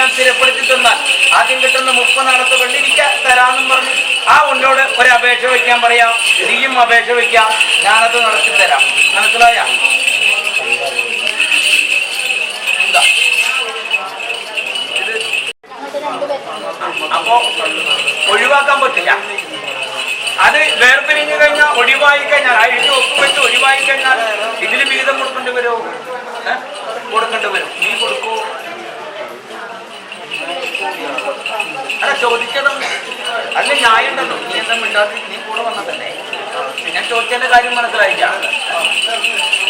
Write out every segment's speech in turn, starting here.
ഞാൻ സ്ഥിരപ്പെടുത്തി തന്നാൽ ആദ്യം കിട്ടുന്ന മുപ്പത് നടത്ത് വെള്ളിരിക്ക തരാമെന്നും പറഞ്ഞു. ആ ഉന്നോട് ഒരു അപേക്ഷ വയ്ക്കാൻ പറയാം. നീയും അപേക്ഷ വയ്ക്കാം. ഞാനത് നടത്തി തരാം മനസ്സിലായ? എന്താ നീ കൂടെ വന്നതല്ലേ? പിന്നെ ചോദിച്ചതിന്റെ കാര്യം മനസ്സിലായില്ല.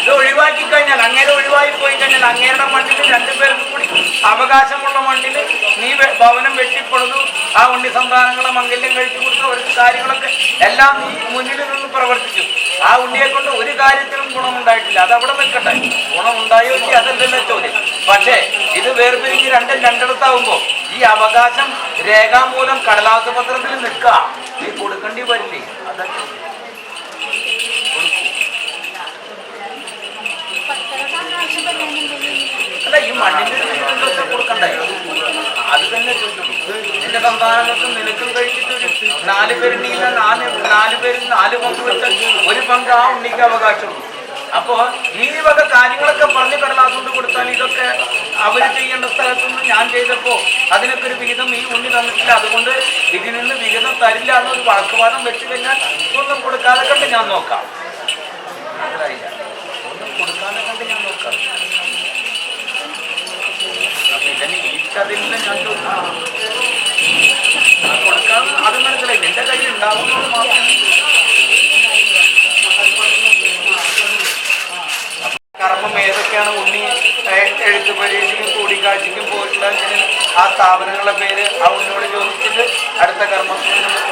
ഇത് ഒഴിവാക്കി കഴിഞ്ഞാൽ അങ്ങേരെ ഒഴിവായി പോയി കഴിഞ്ഞാൽ അങ്ങേരുടെ മണ്ണിൽ രണ്ടുപേർക്കും കൂടി അവകാശമുള്ള മണ്ണിൽ നീ ഭവനം വെട്ടിപ്പടുന്നു ആ ഉണ്ണി സന്താനങ്ങളെ മംഗല്യം കഴിച്ചു കൊടുത്തു ഒരു കാര്യങ്ങളൊക്കെ എല്ലാം മുന്നിൽ നിന്ന് പ്രവർത്തിച്ചു. ആ ഉണ്ണിയെ കൊണ്ട് ഒരു കാര്യത്തിലും ഗുണമുണ്ടായിട്ടില്ല. അത് അവിടെ നിൽക്കട്ടെ ഗുണമുണ്ടായോ ഇല്ല അതല്ലല്ലോ ചോദ്യം. പക്ഷേ ഇത് വേർപിരിഞ്ഞ് രണ്ടും രണ്ടിടത്താവുമ്പോ ഈ അവകാശം രേഖാമൂലം കടലാസപത്രത്തിൽ നിൽക്കുക നീ കൊടുക്കേണ്ടി വരില്ലേ? അതൊക്കെ അല്ല ഈ മണ്ണിന്റെ വീട്ടിലൊക്കെ അത് തന്നെ ചോദിച്ചു എന്റെ സന്താനങ്ങൾക്ക് നിനക്കും കഴിച്ചിട്ട് നാല് പേരുണ്ടെങ്കിൽ നാല് നാല് പേരും നാല് പങ്ക് വെച്ചാൽ ഒരു പങ്ക് ആ ഉണ്ണിക്ക് അവകാശമുള്ളൂ. അപ്പോ ഈ വക കാര്യങ്ങളൊക്കെ പറഞ്ഞ് കടലാസുകൊണ്ട് കൊടുത്താൽ ഇതൊക്കെ അവർ ചെയ്യേണ്ട സ്ഥലത്തുനിന്ന് ഞാൻ ചെയ്തപ്പോ അതിനൊക്കെ ഒരു വിഹിതം ഈ ഉണ്ണി തന്നിട്ടില്ല. അതുകൊണ്ട് ഇതിൽ നിന്ന് വിഹിതം തരില്ല എന്നൊരു വാക്കുവാദം വെച്ച് കഴിഞ്ഞാൽ ഒന്നും കൊടുക്കാതെ കണ്ട് ഞാൻ നോക്കാം. കൊടുക്കാതെ കണ്ട് ഞാൻ നോക്കാം. ഞാൻ അത് മനസ്സിലായി. എന്റെ കയ്യിൽ ഉണ്ടാവുന്നത് മാത്രം കർമ്മം ഏതൊക്കെയാണ് ഉണ്ണി എഴുത്ത് പരീക്ഷയ്ക്കും കൂടിക്കാഴ്ചയ്ക്കും പോയിട്ടുള്ള ആ സ്ഥാപനങ്ങളുടെ പേര് ആ ഉണ്ണിയോട് ചോദിച്ചിട്ട് അടുത്ത കർമ്മത്തിൽ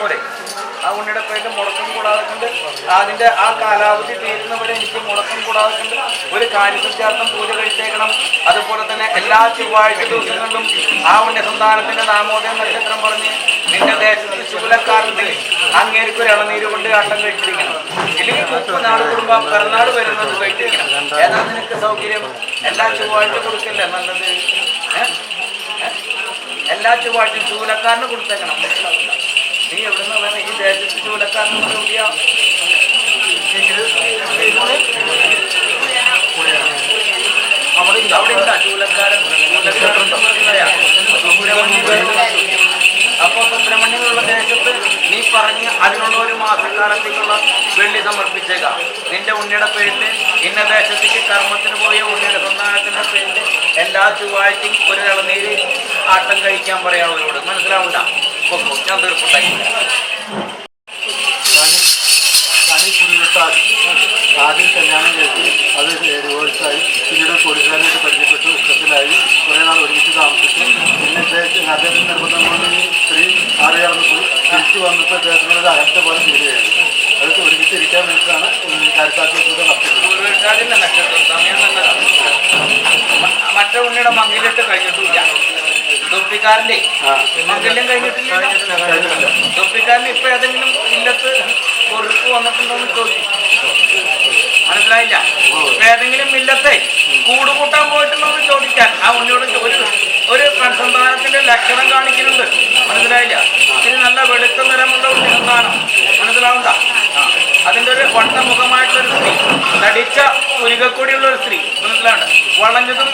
പോലെ ആ ഉണ്ണിയുടെ പേരിൽ മുടക്കം കൂടാതെ കണ്ട് അതിന്റെ ആ കാലാവധി തീരുന്നവരെ എനിക്ക് മുടക്കം കൂടാതെ കണ്ട് ഒരു കാര്യസത്യാർത്ഥം പൂജ കഴിച്ചേക്കണം. അതുപോലെ തന്നെ എല്ലാ ചൊവ്വാഴ്ച ദിവസങ്ങളിലും ആ ഉണ്ണി സന്താനത്തിന്റെ നാമോദയം നക്ഷത്രം പറഞ്ഞ് നിന്റെ ദേശത്ത് ശൂലക്കാരുണ്ട് അങ്ങേർക്ക് ഒരു ഇളനീര് കൊണ്ട് അട്ടം കഴിച്ചിരിക്കണം. ഇല്ലെങ്കിൽ മുപ്പത് നാട് കുടുംബം പിറന്നാട് വരുന്നത് കഴിച്ചിരിക്കണം. ഏതാ നിനക്ക് സൗകര്യം? എല്ലാ ചൊവ്വാഴ്ച കൊടുക്കില്ലേ നല്ലത്? എല്ലാ ചൊവ്വാഴ്ചയും ചൂലക്കാരന് കൊടുത്തേക്കണം. നീ എവിടുന്ന് വന്നെ ഈ ദേശത്ത് അവിടെ അവിടെ ചൂലക്കാരൻ മനസ്സിലായാ? സുബ്രഹ്മണ്യം അപ്പോ സുബ്രഹ്മണ്യമുള്ള ദേശത്ത് നീ പറഞ്ഞ് അതിനുള്ള ഒരു മാസക്കാലത്തേക്കുള്ള വെള്ളി സമർപ്പിച്ചേക്ക. നിന്റെ ഉണ്ണിയുടെ പേരിൽ ഇന്ന ദേശത്തേക്ക് കർമ്മത്തിന് പോയ ഉണ്ണിയുടെ സന്താനത്തിന്റെ പേരിൽ എല്ലാ ചൊവ്വാഴ്ചയും ഒരു ഇളനീര് ആട്ടം കഴിക്കാൻ പറയാനുള്ളവരോട്. അവരോട് മനസ്സിലാവണ്ട തീർപ്പുണ്ടാക്കി തനി തനി കുടിയിലിട്ടാൽ ആദ്യം കല്യാണം കഴിച്ച് അത് ഡിവോഴ്സായി പിന്നീട് തൊഴിലാളിയായിട്ട് പരിചയപ്പെട്ടു ഇഷ്ടത്തിലായി കുറേ നാൾ ഒരുമിച്ച് താമസിച്ചു പിന്നെ അദ്ദേഹത്തിന് അദ്ദേഹത്തിന് നിർബന്ധം കൊണ്ട് ഈ സ്ത്രീ അറിയാവുന്ന പോയി തിരിച്ചു വന്നപ്പോൾ ഇദ്ദേഹത്തിനോട് ഒരു അകറ്റ പോലെ അതൊക്കെ ഒരുമിച്ച് ഇരിക്കാൻ വേണ്ടിയിട്ടാണ് കാര്യസാധ്യത മ- മറ്റേ ഉണ്ണിയുടെ മങ്കിലിട്ട് കഴിഞ്ഞിട്ടില്ല തൊപ്പിക്കാരന്റെ ആ. മംഗല്യം കഴിഞ്ഞിട്ടില്ല. തൊപ്പിക്കാരന് ഇപ്പൊ ഏതെങ്കിലും ഇല്ലത്ത് പൊറുപ്പ് വന്നിട്ടുണ്ടോന്ന് ചോദിച്ചു മനസ്സിലായില്ല? ഇപ്പൊ ഏതെങ്കിലും ഇല്ലത്തെ കൂടുകൂട്ടാൻ പോയിട്ടുണ്ടോന്ന് ചോദിക്കാൻ. ആ ഉണ്ണിയോട് ഒരു ഒരു പെൺസന്താനത്തിന്റെ ലക്ഷണം കാണിക്കുന്നുണ്ട്. മനസ്സിലായില്ല? ഇതിന് നല്ല വെളുത്ത നിറമുള്ള ഒരു സന്താനം മനസ്സിലാവണ്ട അതിന്റെ ഒരു വട്ടമുഖമായിട്ടുള്ള ഒരു സ്ത്രീ. തടിച്ച പുരികക്കൊടിയുള്ള ഒരു സ്ത്രീ. മനസ്സിലാവണ്ട വളഞ്ഞതും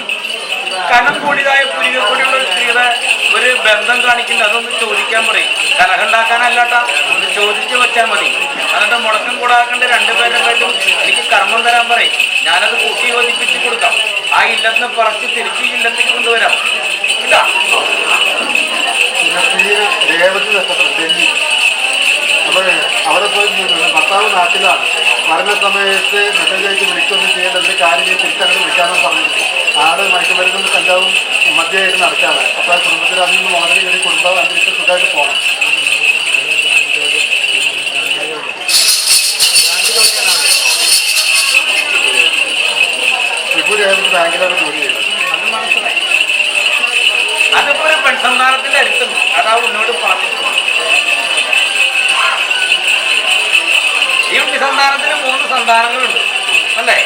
കനം കൂടിയതായ പുലികൾ കൂടിയുള്ള സ്ത്രീയുടെ ഒരു ബന്ധം കാണിക്കുന്നത് അതൊന്ന് ചോദിക്കാൻ പറയും. കലഹുണ്ടാക്കാനല്ലാട്ട ഒന്ന് ചോദിച്ചു വെച്ചാൽ മതി. എന്നിട്ട് മുടക്കം കൂടാക്കേണ്ട രണ്ടുപേരുടെ പേരും എനിക്ക് കർമ്മം തരാൻ പറയും. ഞാനത് കൂട്ടി യോജിപ്പിച്ച് കൊടുക്കാം. ആ ഇല്ലത്തിന് പറച്ച് തിരിച്ച് ഇല്ലത്തിൽ കൊണ്ടുവരാം. നക്ഷത്രം അവിടെ പോയി ഭർത്താവ് നാട്ടിലാണ്. മരണസമയത്ത് മെസ്സേജ് അയച്ച് വിളിക്കൊന്നും ചെയ്യേണ്ട എന്ത് കാര്യം തിരിച്ചറിഞ്ഞ് വിളിക്കാമെന്ന് പറഞ്ഞിട്ടുണ്ട്. ആൾ മയക്കുമരുന്നും കഞ്ചാവും മധ്യമായിട്ട് നടക്കാറ് അപ്പോൾ ആ കുടുംബത്തിൽ അതിൽ നിന്ന് മോദന ഒരു കുടുംബം അന്തരീക്ഷ സുഖമായിട്ട് പോകണം. ത്രിപുരയായിട്ട് ബാങ്കിലാണ് ജോലി ചെയ്യുന്നത് അതിപ്പോൾ പെൺസന്താനത്തിന്റെ അടുത്തുണ്ട്. അതാ ഉന്നോട് പറഞ്ഞു സന്താനങ്ങളുണ്ട് അല്ലേ?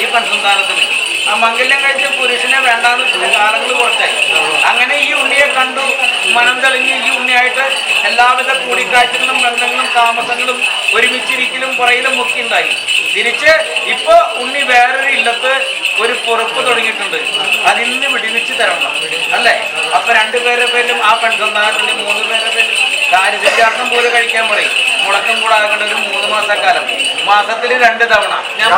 ഈ പെൺസന്താനത്തിന് ആ മംഗല്യം കഴിച്ച പുരുഷനെ വേണ്ടാന്ന് വെച്ചിട്ട് കാലങ്ങൾ കുറച്ചായി. അങ്ങനെ ഈ ഉണ്ണിയെ കണ്ടു. മനം തെളിഞ്ഞ് ഈ ഉണ്ണിയായിട്ട് എല്ലാവിധ കൂടിക്കാഴ്ചകളും ബന്ധങ്ങളും താമസങ്ങളും ഒരുമിച്ചിരിക്കലും പുറയിലും ഒക്കെ ഉണ്ടായി. തിരിച്ച് ഇപ്പൊ ഉണ്ണി വേറൊരു ഇല്ലത്ത് ഒരു പുറപ്പ് തുടങ്ങിയിട്ടുണ്ട്. അതിന്ന് വിടിവിച്ച് തരണം. അല്ലേ? അപ്പൊ രണ്ടുപേരുടെ പേരിലും ആ പെൺസന്താനത്തിന്റെ മൂന്ന് പേരുടെ പേരിലും ദാരിദ്ര്യാർത്ഥം പോലെ കഴിക്കാൻ പറയും. മുളക്കം കൂടാകേണ്ട ഒരു മൂന്ന് മാസക്കാലം. മാസത്തിൽ രണ്ട് തവണ. ഞാൻ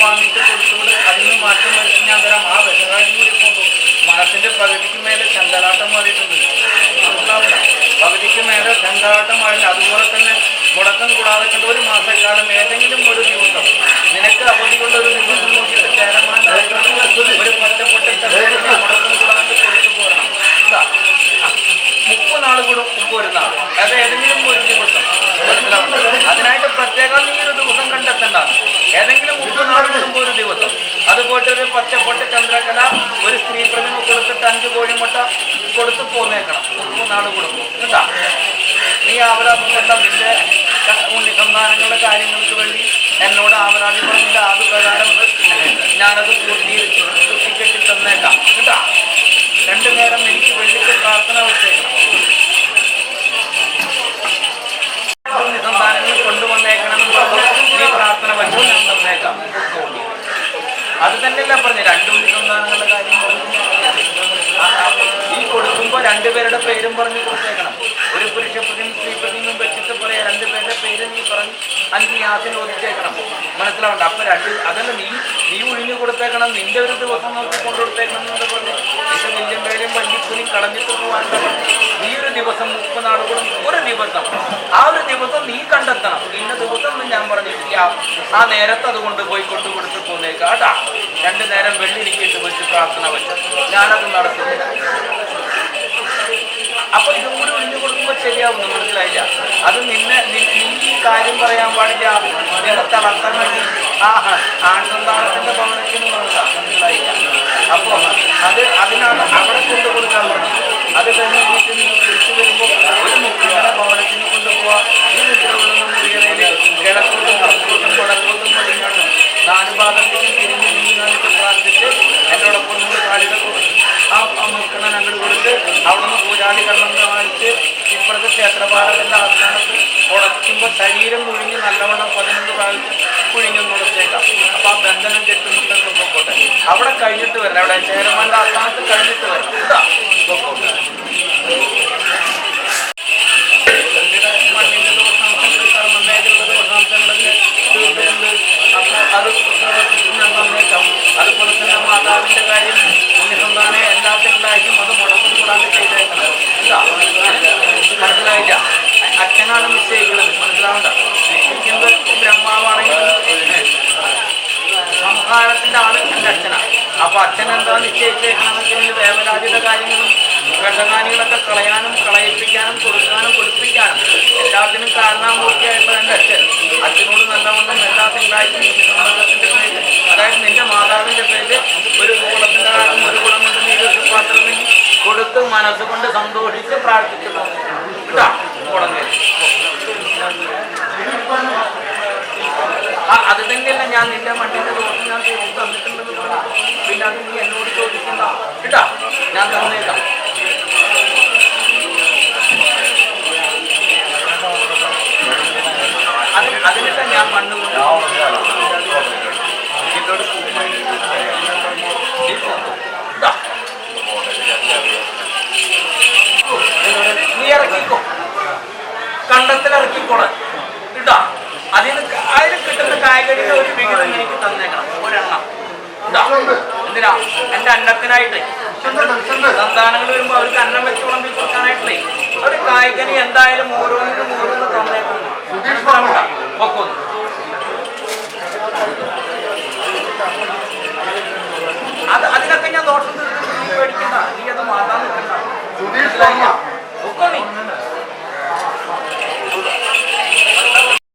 വാങ്ങിച്ച് കൊടുത്തുകൊണ്ട് അതിന് മാറ്റം വരുത്തി ഞാൻ തരാം. ആ വിഷകാലം കൂടി കൊണ്ടു മനസ്സിന്റെ പകുതിക്ക് മേലെ ചന്തലാട്ടം മാറിയിട്ടുണ്ട്. പകുതിക്ക് മേലെ ചന്തലാട്ടം മാറിയിട്ടുണ്ട് അതുപോലെ തന്നെ മുടക്കം കൂടാതെ കൊണ്ട് ഒരു മാസക്കാലം ഏതെങ്കിലും ഒരു ദിവസം നിനക്ക് അവധിയുള്ള ഒരു ദിവസം ചേരമാന്റെ ഒരു ചന്തയിൽ മുടക്കം കൂടാതെ കൊടുത്തു പോരണം. മുപ്പത് നാൾ കൂടെ മുമ്പ് ഒരു നാൾ അത് ഏതെങ്കിലും ഒരു ദിവസം. അതിനായിട്ട് പ്രത്യേകം നീ ഒരു ദിവസം കണ്ടെത്തേണ്ട ഏതെങ്കിലും മുപ്പത് നാൾ കൂടുമ്പോൾ ഒരു ദിവസം. അതുപോലെ ഒരു പച്ചപ്പൊട്ട ചന്ദ്രകല ഒരു സ്ത്രീ പ്രതിമ കൊടുത്തിട്ട് അഞ്ച് കോഴിമുട്ട കൊടുത്ത് പോന്നേക്കണം. മുപ്പത് നാൾ കൂടുമ്പോൾ കേട്ടാ നീ ആവലാതിപ്പെട്ട നിന്റെ സന്താനങ്ങളുടെ കാര്യങ്ങൾക്ക് വേണ്ടി എന്നോട് ആവലാതി പറഞ്ഞില്ല. അത് പ്രകാരം ഞാനത് പൂർത്തീകരിച്ച്. തന്നേക്കാം. കേട്ടാ? രണ്ടു നേരം എനിക്ക് വെള്ളിക്ക് മനസ്സിലാവണ്ട. അപ്പൊ രണ്ട് അതല്ല നീ നീ ഒഴിഞ്ഞു കൊടുത്തേക്കണം നിന്റെ ഒരു ദിവസം നോക്കി കൊണ്ടു കൊടുത്തേക്കണം എന്നൊക്കെ പറഞ്ഞു നിന്റെ പേരും വണ്ടിക്കുലിയും കളഞ്ഞിട്ട് പോകാൻ നീ ഒരു ദിവസം മുപ്പനാളുകളും ഒരു ദിവസം. ആ ഒരു ദിവസം നീ കണ്ടെത്തണം. ഇന്ന ദിവസം ഞാൻ പറഞ്ഞിരിക്കാം ആ നേരത്തെ അത് കൊണ്ട് പോയി കൊണ്ടു കൊടുത്ത് പോന്നേക്കാം. കേട്ടാ രണ്ടു നേരം വെള്ളിരിക്കിട്ട് വെച്ച് പ്രാർത്ഥന വെച്ച്. ഞാനത് നടത്തുന്നില്ല. അപ്പൊ ഇതും കൂടി ഒഴിഞ്ഞു കൊടുക്കുമ്പോൾ ശരിയാവുന്നു മനസ്സിലായില്ല. അത് നിന്നെ നിന്റെ കാര്യം പറയാൻ പാടില്ല. വേണ്ടി ആ ആൺസന്താനത്തിന്റെ പറഞ്ഞതാ മനസ്സിലായില്ല. അപ്പൊ അത് അതിനാണ് അവിടെ കൊണ്ടു പറഞ്ഞത്. അത് കഴിഞ്ഞ് എന്താ നിശ്ചയിച്ചേക്കണമെങ്കിൽ വേവലാതിയുടെ കാര്യങ്ങളും വിഷകാനികളൊക്കെ കളയാനും കളയിപ്പിക്കാനും കൊടുക്കാനും കൊടുപ്പിക്കാനും എല്ലാത്തിനും കാരണാമൂർത്തിയായിട്ടുള്ള എന്റെ അച്ഛൻ. അച്ഛനോട് നല്ലവണ്ണം എല്ലാ തിങ്കളാഴ്ച പേര് അതായത് നിന്റെ മാതാവിന്റെ പേര് ഒരു കുളത്തിന്റെ കാലം ഒരു കുളം കൊണ്ട് നീര് പാത്രം വേണ്ടി കൊടുത്ത് മനസ്സുകൊണ്ട് സന്തോഷിച്ച് പ്രാർത്ഥിച്ചു കേട്ടാ? കുളങ്ങേരി ആ അത് തന്നെയല്ല ഞാൻ നിന്റെ മണ്ണിന്റെ ദോഷം ഞാൻ തീർത്ത് തന്നിട്ടുണ്ടെന്ന് പറഞ്ഞു പിന്നെ അത് നീ എന്നോട് ചോദിക്കണ്ട കേട്ടാ? ഞാൻ തന്നേക്കാം. അതിന് അതിനൊക്കെ എന്തിനാ? എന്റെ അന്നത്തിനായിട്ട്. സന്താനങ്ങൾ വരുമ്പോ അവർക്ക് അന്നം വെച്ചോളം കൊടുക്കാനായിട്ടേ. ഒരു കായികനി എന്തായാലും ഓരോന്നും ഓരോന്ന് തന്നേക്കുന്നു അത് അതിനൊക്കെ ഞാൻ നോട്ടം പേടിക്കണ്ട. നീ അത് മാതാ നിൽക്കണ്ട.